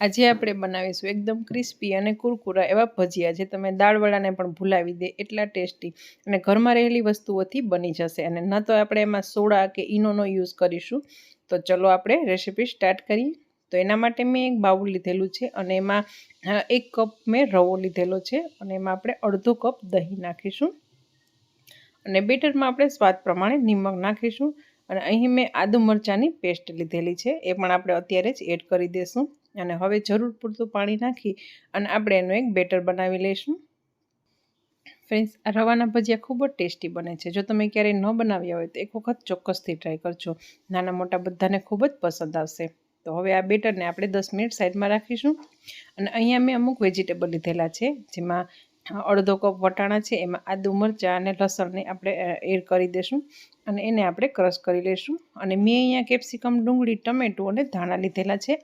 આજે આપણે બનાવીશું એકદમ ક્રિસ્પી અને કુરકુરા એવા ભજીયા જે તમે દાળવડાને પણ ભૂલાવી દે એટલા ટેસ્ટી અને ઘરમાં રહેલી વસ્તુઓથી બની જશે. અને ન તો આપણે એમાં સોડા કે ઈનોનો યુઝ કરીશું. તો ચલો આપણે રેસીપી સ્ટાર્ટ કરીએ. તો એના માટે મેં એક બાઉલ લીધેલું છે અને એમાં એક કપ મેં રવો લીધેલો છે. અને એમાં આપણે અડધો કપ દહીં નાખીશું. અને બેટરમાં આપણે સ્વાદ પ્રમાણે નિમક નાખીશું. અને અહીં મેં આદુ મરચાંની પેસ્ટ લીધેલી છે. એ પણ આપણે અત્યારે જ એડ કરી દઈશું અને હવે જરૂર પૂરતું પાણી નાખી અને આપણે એનું એક બેટર બનાવી લઈશું. ફ્રેન્ડ્સ રવાના ભજીયા ખૂબ જ ટેસ્ટી બને છે. જો તમે ક્યારેય ન બનાવ્યા હોય તો એક વખત ચોક્કસથી ટ્રાય કરજો. નાના મોટા બધાને ખૂબ જ પસંદ આવશે. તો હવે આ બેટરને આપણે દસ મિનિટ સાઈડમાં રાખીશું. અને અહીંયા મેં અમુક વેજીટેબલ લીધેલા છે, જેમાં અડધો કપ વટાણા છે, એમાં આદુ મરચાં અને લસણને આપણે એડ કરી દઈશું અને એને આપણે ક્રશ કરી લઈશું અને મેં અહીંયા કેપ્સિકમ, ડુંગળી, ટમેટું અને ધાણા લીધેલા છે.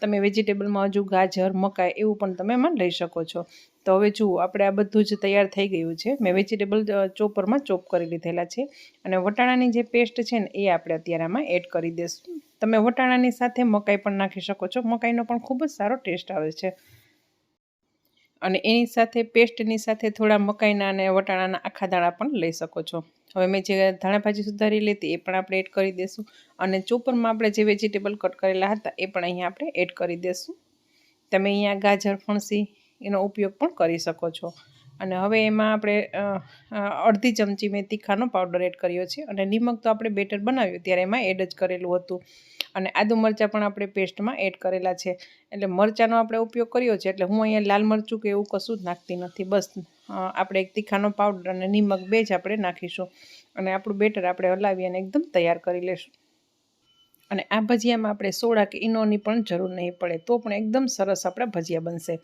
તમે વેજીટેબલમાં હજુ ગાજર, મકાઈ એવું પણ તમે એમાં લઈ શકો છો. તો હવે જુઓ, આપણે આ બધું જ તૈયાર થઈ ગયું છે. મેં વેજીટેબલ ચોપરમાં ચોપ કરી લીધેલા છે. અને વટાણાની જે પેસ્ટ છે ને, એ આપણે અત્યારે આમાં એડ કરી દઈશું તમે વટાણાની સાથે મકાઈ પણ નાખી શકો છો. મકાઈનો પણ ખૂબ જ સારો ટેસ્ટ આવે છે. અને એની સાથે પેસ્ટની સાથે થોડા મકાઈના અને વટાણાના આખા દાણા પણ લઈ શકો છો. હવે મેં જે ધાણા ભાજી સુધારી લેતી એ પણ આપણે એડ કરી દઈશું અને ચોપરમાં આપણે જે વેજીટેબલ કટ કરેલા હતા એ પણ અહીંયા આપણે એડ કરી દઈશું તમે અહીંયા ગાજર, ફણસી એનો ઉપયોગ પણ કરી શકો છો. અને હવે એમાં આપણે અડધી ચમચી મેં તીખાનો પાવડર એડ કર્યો છે અને નિમક તો આપણે બેટર બનાવ્યું ત્યારે એમાં એડ જ કરેલું હતું. અને આદુ મરચાં પણ આપણે પેસ્ટમાં એડ કરેલા છે. એટલે મરચાંનો આપણે ઉપયોગ કર્યો છે, એટલે હું અહીંયા લાલ મરચું કે એવું કશું જ નાખતી નથી. બસ આપણે એક તીખાનો પાવડર અને નિમક બે જ આપણે નાખીશું. અને આપણું બેટર આપણે હલાવી અને એકદમ તૈયાર કરી લઈશું અને આ ભજીયામાં આપણે સોડા કે ઈનોની પણ જરૂર નહીં પડે, તો પણ એકદમ સરસ આપણા ભજીયા બનશે.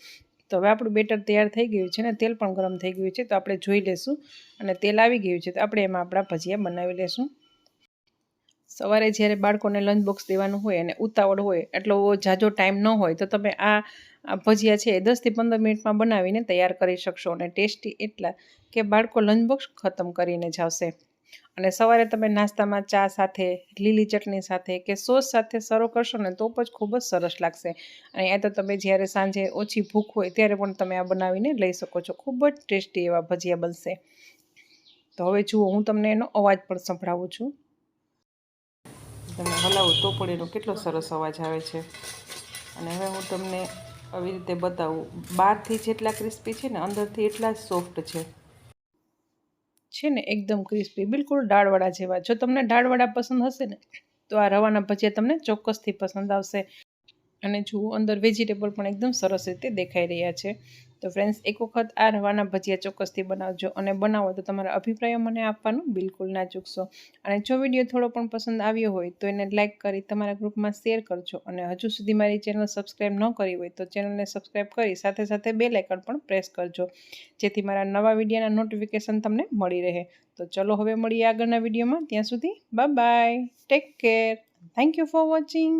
તો હવે આપણું બેટર તૈયાર થઈ ગયું છે ને, તેલ પણ ગરમ થઈ ગયું છે, તો આપણે જોઈ લેશું. અને તેલ આવી ગયું છે, તો આપણે એમાં આપણા ભજીયા બનાવી લેશું. સવારે જ્યારે બાળકોને લંચ બોક્સ દેવાનું હોય અને ઉતાવળ હોય, એટલો જાજો ટાઈમ ન હોય, તો તમે આ ભજીયા છે એ દસથી પંદર મિનિટમાં બનાવીને તૈયાર કરી શકશો અને ટેસ્ટી એટલા કે બાળકો લંચ બોક્સ ખતમ કરીને જાવશે અને સવારે તમે નાસ્તામાં ચા સાથે, લીલી ચટણી સાથે કે સોસ સાથે સર્વ કરશો ને તો જ ખૂબ જ સરસ લાગશે. અને આ તો તમે જ્યારે સાંજે ઓછી ભૂખ હોય ત્યારે પણ તમે આ બનાવીને લઈ શકો છો. ખૂબ જ ટેસ્ટી એવા ભજીયા બનશે. તો હવે જુઓ હું તમને એનો અવાજ પણ સંભળાવું છું. તમે હલાવો તો પણ એનો કેટલો સરસ અવાજ આવે છે. અને હવે હું તમને આવી રીતે બતાવું. બહારથી જેટલા ક્રિસ્પી છે ને, અંદરથી એટલા જ સોફ્ટ છે. છે ને, એકદમ ક્રિસ્પી બિલકુલ દાળવડા જેવા. જો તમને દાળવડા પસંદ હશે ને, તો આ રવાના ભજીયા તમને ચોક્કસથી પસંદ આવશે. અને જુઓ, અંદર વેજીટેબલ પણ એકદમ સરસ રીતે દેખાઈ રહ્યા છે. તો ફ્રેન્ડ્સ એક વખત આ રવાના ભજીયા ચોક્કસથી બનાવજો અને બનાવો તો તમારા અભિપ્રાયો મને આપવાનું બિલકુલ ના ચૂકશો. અને જો વીડિયો થોડો પણ પસંદ આવ્યો હોય તો એને લાઇક કરી તમારા ગ્રુપમાં શેર કરજો અને હજુ સુધી મારી ચેનલ સબસ્ક્રાઈબ ન કરી હોય તો ચેનલને સબસ્ક્રાઈબ કરી સાથે સાથે બે લાઇકન પણ પ્રેસ કરજો, જેથી મારા નવા વિડીયોના નોટિફિકેશન તમને મળી રહે. તો ચલો હવે મળીએ આગળના વિડીયોમાં. ત્યાં સુધી bye bye take care thank you for watching